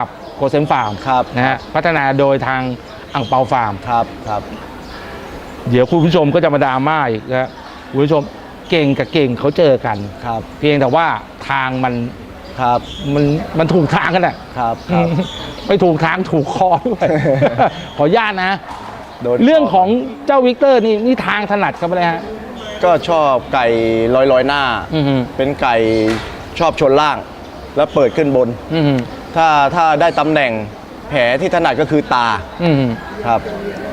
กับโกเซมฟาร์มครับ นะฮะพัฒนาโดยทางอังเปาฟาร์ม ครับครับ เดี๋ยวคุณผู้ชมก็จะมาดราม่าอีกนะคุณผู้ชมเก่งกับเก่งเขาเจอกัน ครับเพียงแต่ว่าทางมันครับมันมันถูกทางกันอะครับครับ ไม่ถูกทางถูกคอด้วย ขออนุญาตนะ โดนเรื่องของเจ้าวิกเตอร์นี่นี่ทางถนัดครับเลยฮะ ก็ชอบไก่ลอยลอยๆหน้า อือฮึ เป็นไก่ชอบชนล่าง แล้วเปิดขึ้นบน อือฮึ ถ้าถ้าได้ตำแหน่งแผลที่ถนัดก็คือตาอือฮึครับ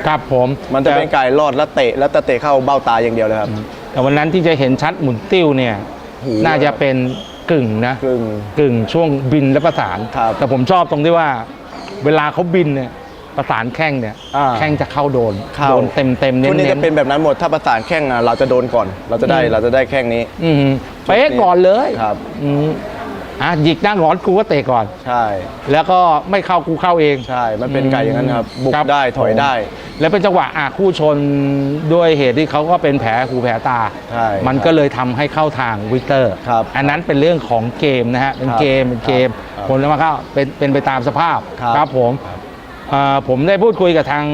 ครับผมมันจะเป็นไก่รอดแล้วเตะแล้วเตะเข้าเบ้าตาอย่างเดียวเลยครับแต่วันนั้นที่จะเห็นชัดหมุนติ้วเนี่ย หูน่าจะเป็นกึ่งนะกึ่ง กึ่งช่วงบินและประสาน ครับแต่ผมชอบตรงที่ว่า เวลาเขาบินเนี่ยประสานแข้งเนี่ยอ่าแข้งจะเข้าโดนเข้า โดนเต็มเต็มๆเน้ทุกนนี้เน้จะเป็นแบบนั้นหมด ถ้าประสานแข้งอะเราจะโดนก่อน เราจะได้เราจะได้แข้งนี้ อืมเป๊ะก่อนเลยครับ อืม อะหยิกหน้าหงอนกูก็เตะก่อน ใช่ แล้วก็ไม่เข้ากูเข้าเอง ใช่ มันเป็นไก่อย่างนั้นครับ บุกครับได้ถอยได้ แล้วเป็นจังหวะอะคู่ชนด้วยเหตุที่เขาก็เป็นแผลหูแผลตา ใช่มันก็เลยทำให้เข้าทางวิกเตอร์ ครับอันนั้นเป็นเรื่องของเกมนะฮะ เป็นครับเกม เป็นเกม ครับผลแล้วมันก็เป็นเป็นไปตามสภาพครับผมครับเอ่อผมได้พูดคุยกับทาง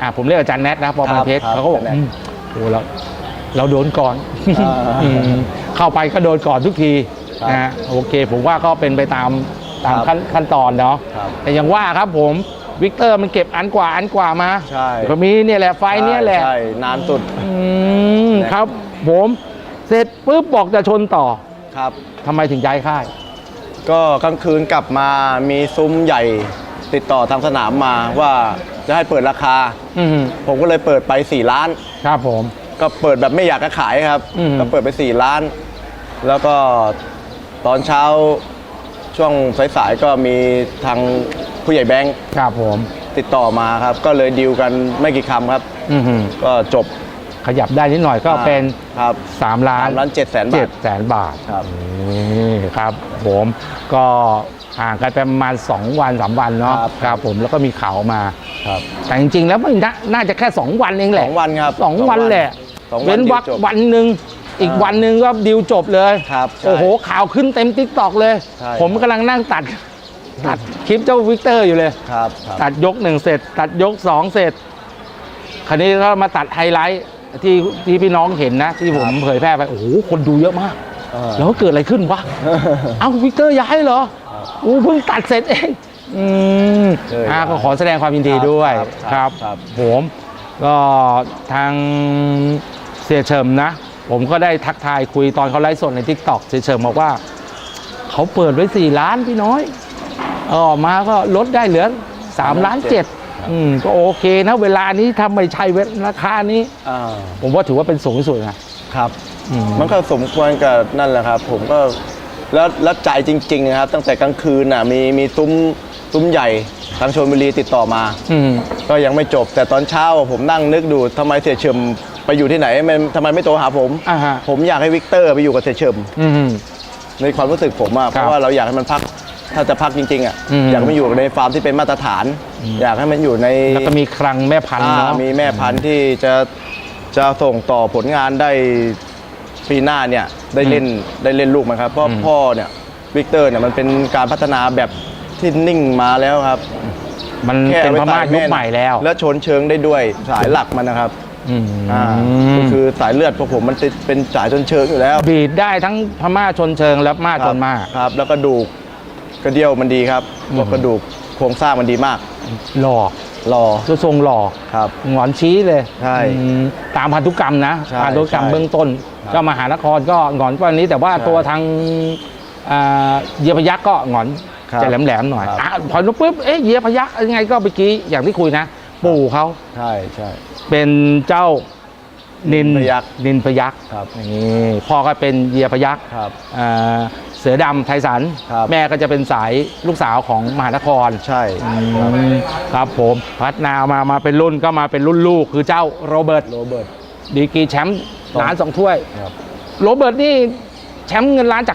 อะผมเรียกอาจารย์แนทนะปอครัพันบเพชรครับเขาก็บอกอาจารย์แนท อืมโอ้เราเราโดนก่อน อ่า อืมเข้าไปก็โดนก่อนทุกทีครับ นะฮะโอเค ผมว่าก็เป็นไปตามตามครับขั้นขั้นตอนเนาะครับแต่ยังว่าครับผมวิกเตอร์มันเก็บอันกว่าอันกว่ามาใช่ ก็มีเนี่ยแหละไฟเนี่ยแหละ ใช่นานสุด อืมครับผมเสร็จปุ๊บบอกจะชนต่อครับ ทำไมถึงย้ายค่าย ก็กลางคืนกลับมามีซุ้มใหญ่ติดต่อทางสนามมาว่าจะให้เปิดราคา อืมผมก็เลยเปิดไป 4 ล้าน ครับผม ก็เปิดแบบไม่อยากจะขายครับ อืม ก็เปิดไป 4 ล้าน แล้วก็ ตอนเช้าช่วงสายๆก็มีทางผู้ใหญ่แบงค์ครับผมติดต่อมาครับ ก็เลยดีลกันไม่กี่คำครับ อืมก็จบขยับได้นิดหน่อยก็เป็นครับ3ล้านสามล้านเจ็ดแสนบาเจ็ทดแสนบาท ครับ นี่ครับผมก็ห่างกันไปประมาณ 2 วัน 3 วันเนาะครับ ครับผมแล้วก็มีข่าวมา ครับแต่จริงๆแล้วมันน่าน่าจะแค่ 2 วันเองแหสละองวันครับสองวันแหละ สองวันเว้นวักดีลจบ วันหนึ่ง อีกอ่าวันหนึ่งก็ดิวจบเลยครับใช่โอ้โหข่าวขึ้นเต็มทิกตอกเลยใช่ผมกำลังนั่งตัดตัดคลิปเจ้าวิกเตอร์อยู่เลยครับครับตัดยกหนึ่งเสร็จ ตัดยกสองเสร็จ คราวนี้ก็มาตัดไฮไลท์ที่ที่พี่น้องเห็นนะ ที่ผมเผยแพร่ไปโอ้โหคนดูเยอะมากเออแล้วเกิดอะไรขึ้นวะเอ้าวิกเตอร์ย้ายเหรออูเพิ่งตัดเสร็จเองอืมเอออ่าก็ขอแสดงความยินดีด้วยครับคครัรับบครับผมก็ทางเสียเฉิมนะ ผมก็ได้ทักทายคุยตอนเขาไลฟ์สดในทิกตอกเสียเฉิมบอกว่า เขาเปิดไว้4ล้านพี่น้อยเอาออกมาก็ลดได้เหลือ3ล้านเจ็ดอืมก็โอเคนะ เวลานี้ทำไม่ใช่เวราคานี้อ่าผมว่าถือว่าเป็นสูงที่สุดนะครับอืมมันก็สมควรกับนั่นแหละครับ ผมก็แล้วแล้วใจจริงๆนะครับ ตั้งแต่กลางคืนน่ะมีมีซุ้มซุ้มใหญ่ทางชลบุรีติดต่อมาอืมก็ยังไม่จบ แต่ตอนเช้าผมนั่งนึกดูทำไมเสียเฉิม ไปอยู่ที่ไหนมันทำไมไม่โทรหาผม อ่าฮะ ผมอยากให้วิกเตอร์ไปอยู่กับเสียเฉิม อืม ในความรู้สึกผมอะเพครับราะว่าเราอยากให้มันพักถ้าจะพักจริงๆอะอืม อยากให้มันอยู่ในฟาร์มที่เป็นมาตรฐาน อยากให้มันอยู่ในแล้วก็มีคลังแม่พันธุ์อ่าเนาะ มีแม่พันธุ์ที่จะจะส่งต่อผลงานได้ปีหน้าเนี่ยได้เล่นได้เล่นลูกมันครับเพราะพ่อเนี่ยวิกเตอร์เนี่ยมันเป็นการพัฒนาแบบที่นิ่งมาแล้วครับมันแค่เป็นอพไว้ม่าตยุคใหม่แล้ว และชนเชิงได้ด้วยสายหลักมันนะครับ อืมอ่าก็คือสายเลือดพวกผมมันติดเป็นสายชนเชิงอยู่แล้วบีดได้ทั้งพม่าชนเชิงและม่าชนม่าครับ แล้วกระดูกกระเดี่ยวมันดีครับอืมพวกกระดูกโครงสร้างมันดีมาก หล่อรอตัวทรงหล่อครับหงอนชี้เลยใช่อืมตามพันธุกรรมนะใช่พันธุกรรมใช่เบื้องต้นครับก็มหานครก็หงอนกว่านี้แต่ว่าใช่ตัวทางอ่าเยียพยักษ์ก็หงอนครับจะแหลมๆหน่อยครับอะพอนุปุ๊บเอ๊ะเยียพยักษ์ยังไงก็เมื่อกี้อย่างที่คุยนะ ปู่เขาใช่ใช่เป็นเจ้านินพยัคฆ์นินพยักษ์ครับนี่พ่อก็เป็นเยียพยักษ์ครับอ่าเสือดำไทสันครับแม่ก็จะเป็นสายลูกสาวของมหานครใช่อืมครับผมพัฒนามามาเป็นรุ่นก็มาเป็นรุ่นลูกคือเจ้าโรเบิร์ตโรเบิร์ตดีกรีแชมป์สองล้านสองถ้วยครับโรเบิร์ตนี่แชมป์เงินล้านจาก